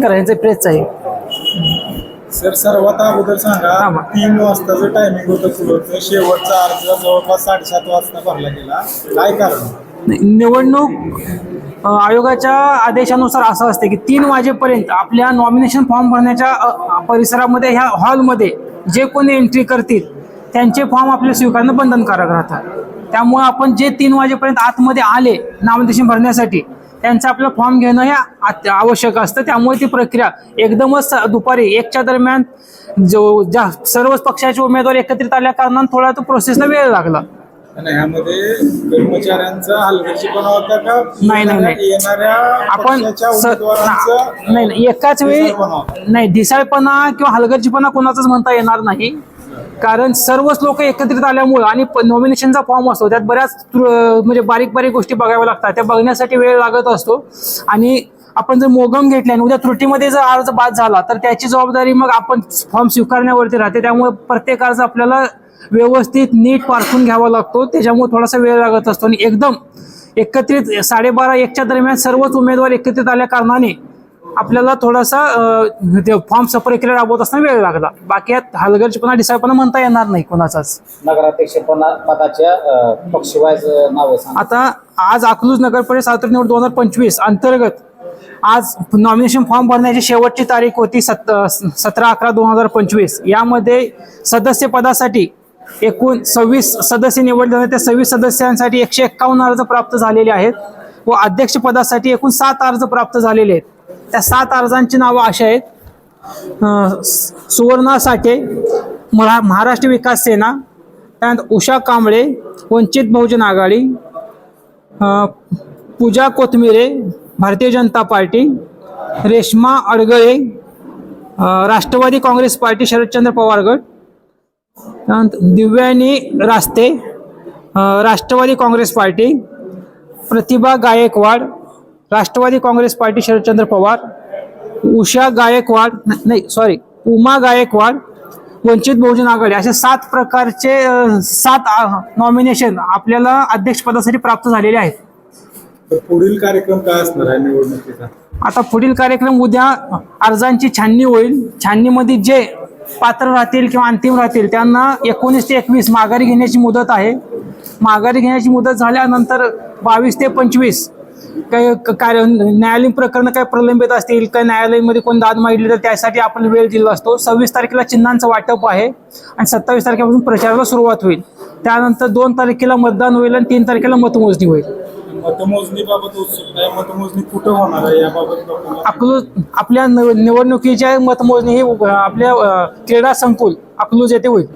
करायचं प्रेस आहे. सर सर्वात अगोदर सांगा. तीन वाजताचं टायमिंग होतं शेवटचा अर्ज जवळपास साडेसात वाजता भरला गेला. काय कारण? निवडणूक आयोगाच्या आदेशानुसार असं असते की तीन वाजेपर्यंत आपल्या नॉमिनेशन फॉर्म भरण्याच्या परिसरामध्ये ह्या हॉलमध्ये जे कोणी एंट्री करतील त्यांचे फॉर्म आपले स्वीकारणं बंधनकारक राहतात. त्यामुळे आपण जे तीन वाजेपर्यंत आतमध्ये आले नामनिर्देशन भरण्यासाठी त्यांचं आपलं फॉर्म घेणं हे आवश्यक असतं. त्यामुळे ती प्रक्रिया एकदमच दुपारी एकच्या दरम्यान जो ज्या सर्वच पक्षाचे उमेदवार एकत्रित आल्या कारणानं थोडा तो प्रोसेसला वेळ लागला. आणि ह्यामध्ये कर्मचाऱ्यांचा हलगर्जीपणा होता का? नाही, नाही, आपण नाही एकाच वेळी. नाही ढिसाळपणा किंवा हलगर्जीपणा कोणाचाच म्हणता येणार नाही. कारण सर्वच लोक एकत्रित आल्यामुळं आणि नॉमिनेशनचा फॉर्म असतो त्यात बऱ्याच म्हणजे बारीक बारीक गोष्टी बघाव्या लागतात. त्या बघण्यासाठी वेळ लागत असतो. आणि आपण जर मोगम घेतले आणि उद्या त्रुटीमध्ये जर अर्ज बाद झाला तर त्याची जबाबदारी मग आपण फॉर्म स्वीकारण्यावरती राहते. त्यामुळे प्रत्येक अर्ज आपल्याला व्यवस्थित नीट पारखून घ्यावा लागतो. त्याच्यामुळे थोडासा वेळ लागत असतो. आणि एकदम एकत्रित साडेबारा एकच्या दरम्यान सर्वच उमेदवार एकत्रित आल्या कारणाने आपल्याला थोडासा ते फॉर्म प्रक्रिया राबवत असताना वेळ लागला. बाकी यात हलगर्जीपणा डिसायपणा म्हणता येणार नाही कोणाचाच. नगराध्यक्ष पदाच्या नावं आता आज अकलूज नगर परिषद सार्वत्रिक निवड दोन हजार पंचवीस अंतर्गत आज नॉमिनेशन फॉर्म भरण्याची शेवटची तारीख होती सत सतरा अकरा दोन हजार पंचवीस. यामध्ये सदस्य पदासाठी एकूण सव्वीस सदस्य निवडले होते त्या सव्वीस सदस्यांसाठी एकशे एक्कावन्न अर्ज प्राप्त झालेले आहेत. व अध्यक्षपदासाठी एकूण सात अर्ज प्राप्त झालेले आहेत. त्या सात अर्जांची नावं अशी आहेत. सुवर्णा साठे महा महाराष्ट्र विकास सेना त्यानंतर उषा कांबळे वंचित बहुजन आघाडी पूजा कोथमिरे भारतीय जनता पार्टी रेश्मा अडगळे राष्ट्रवादी काँग्रेस पार्टी शरदचंद्र पवार गट त्यानंतर दिव्यानी रास्ते राष्ट्रवादी काँग्रेस पार्टी प्रतिभा गायकवाड राष्ट्रवादी काँग्रेस पार्टी शरदचंद्र पवार उषा गायकवाड नाही सॉरी उमा गायकवाड वंचित बहुजन आघाडी असे सात प्रकारचे सात नॉमिनेशन आपल्याला अध्यक्षपदासाठी प्राप्त झालेले आहेत. पुढील कार्यक्रम काय असणार आहे निवडणुकीचा? आता पुढील कार्यक्रम उद्या अर्जांची छाननी होईल. छाननीमध्ये जे पात्र राहतील किंवा अंतिम राहतील त्यांना एकोणीस ते एकवीस माघारी घेण्याची मुदत आहे. माघारी घेण्याची मुदत झाल्यानंतर बावीस ते पंचवीस काही क- कार्य न्यायालयीन प्रकरण काही प्रलंबित असतील काही न्यायालयामध्ये कोण दाद मागितली तर त्यासाठी आपण वेळ दिला असतो. सव्वीस तारखेला चिन्हांचं वाटप आहे आणि सत्तावीस तारखेपासून प्रचाराला सुरुवात होईल. त्यानंतर दोन तारखेला मतदान होईल आणि तीन तारखेला मतमोजणी होईल. मतमोजणीबाबत उत्सुकता आहे. मतमोजणी कुठं होणार आहे याबाबत लोकांना अकलूज आपल्या निव- निवडणुकीच्या मतमोजणी ही आपल्या अ, क्रीडा संकुल अकलूज येथे होईल.